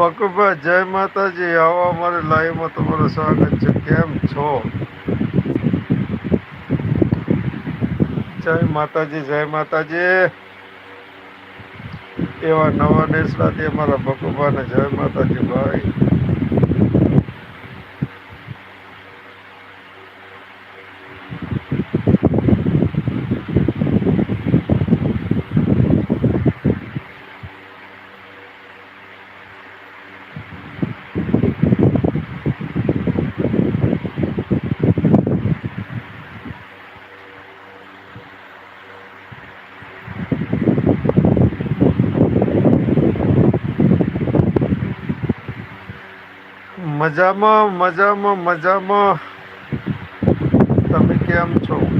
બકુભાઈ જય માતાજી, આવો અમારી લાઈવમાં તમારું સ્વાગત છે. કેમ છો? જય માતાજી જય માતાજી. એવા નવા નેસડાથી અમારા બકુભાને જય માતાજી ભાઈ. મજામાં મજામાં મજામાં. તમે કેમ છો?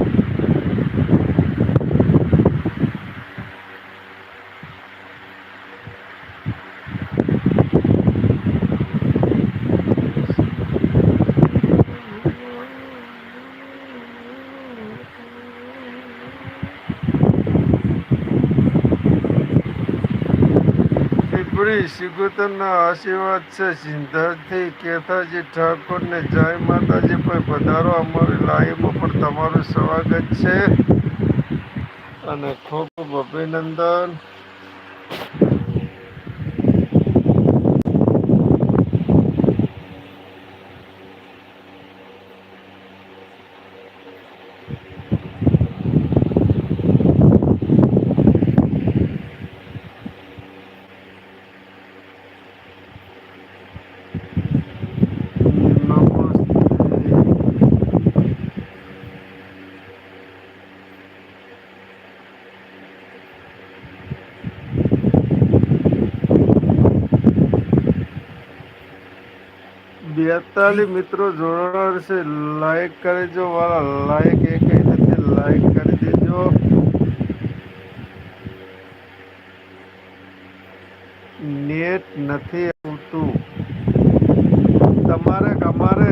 પીપળી સિગુતરના આશીર્વાદ છે. સિંધરથી કેથાજી ઠાકોરને જય માતાજી પણ પધારો. અમારી લાઈવમાં પણ તમારું સ્વાગત છે. અને ખૂબ ખૂબ અભિનંદન. બેતાલીસ મિત્રો જોડાણ છે. લાઈક કરી જો વાળા લાઈક એ કઈ નથી. લાઈક કરી દેજો. નેટ નથી આવતું. તમારે, અમારે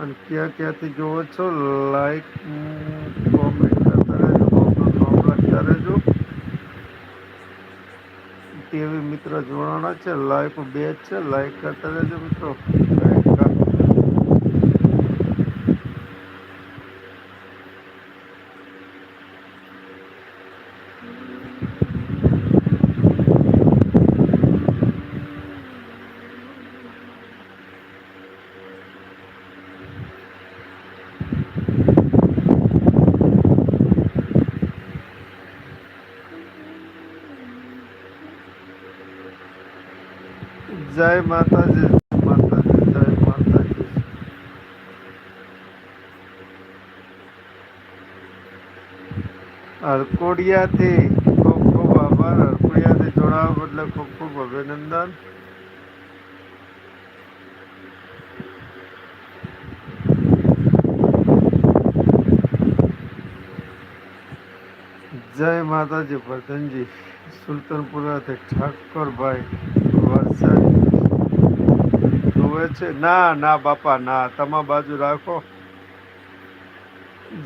અને ક્યાં ક્યાંથી જોવો છો લાઈક કોમેન્ટ કરતા રહેજો ગામનું નામ લખતા રહેજો. ટીવી મિત્ર જોડાણા છે લાઈક બે છે લાઈક કરતા રહેજો મિત્રો. લાઈક માતાજી જય માતાજી જય માતાજી હરકોડિયાથી ખૂબ ખૂબ આભાર હરકોડિયાથી જોડાવા બદલે ખૂબ ખૂબ અભિનંદન જય માતાજી વર્ધનજી સુલતાનપુરાથી ઠાકોરભાઈ વરસાદ જોવે છે. ના ના, બાપા, ના. તમા બાજુ રાખો.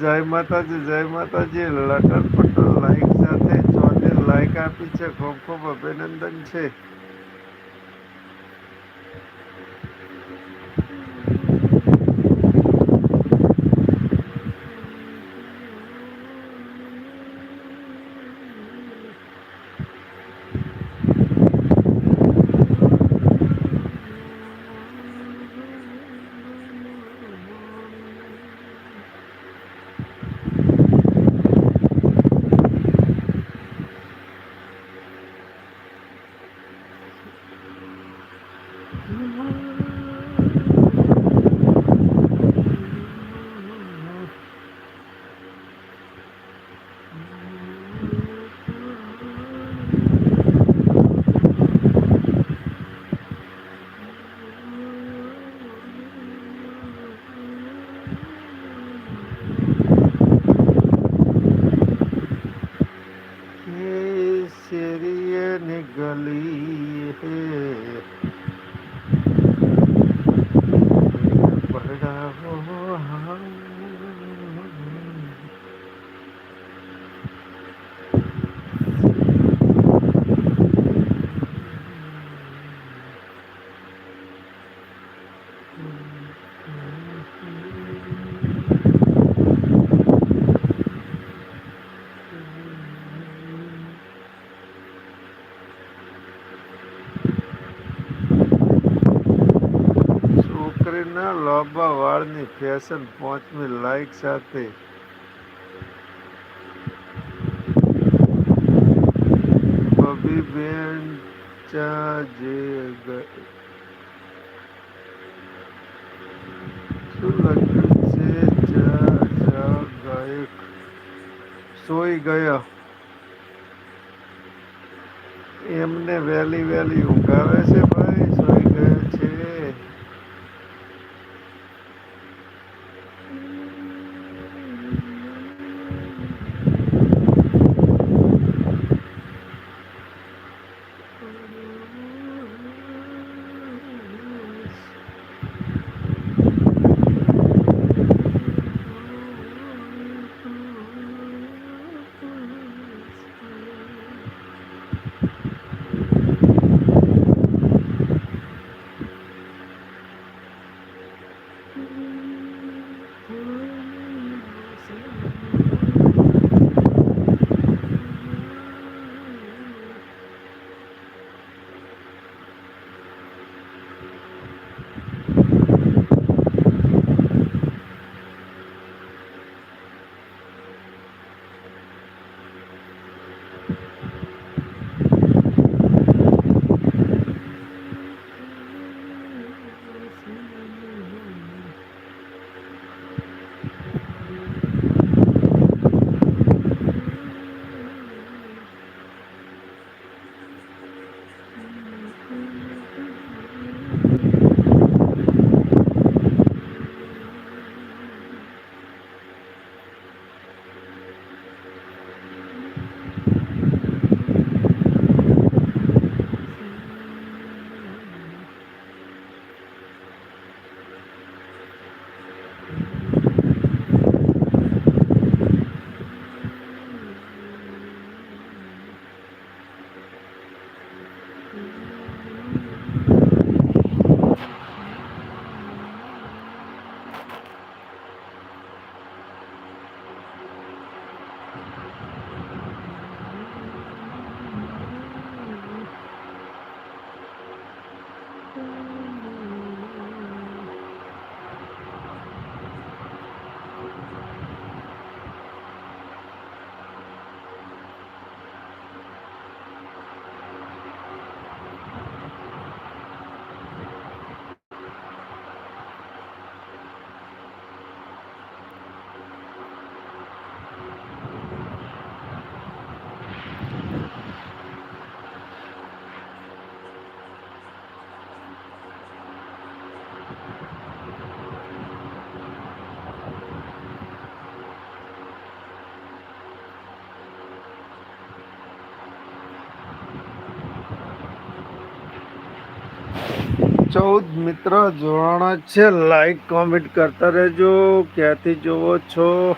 જય માતાજી જય માતાજી. લટન પટલ લાઈક સાથે જોડે લાઈક આપી છે. ખૂબ ખૂબ અભિનંદન છે. Bye. વાળની ફેશન પાંચમી લાઈક સાથે બબી બેન ચા જે ગ- શું લખ્યું છે ચા ચા ગાયક સોઈ ગયા એમને વહેલી વહેલી ઊંઘાવે છે ભાઈ સોઈ ગયા છે ચૌદ મિત્ર જોડાણા છે. લાઈક કોમેન્ટ કરતા રહેજો. ક્યાંથી જોવો છો?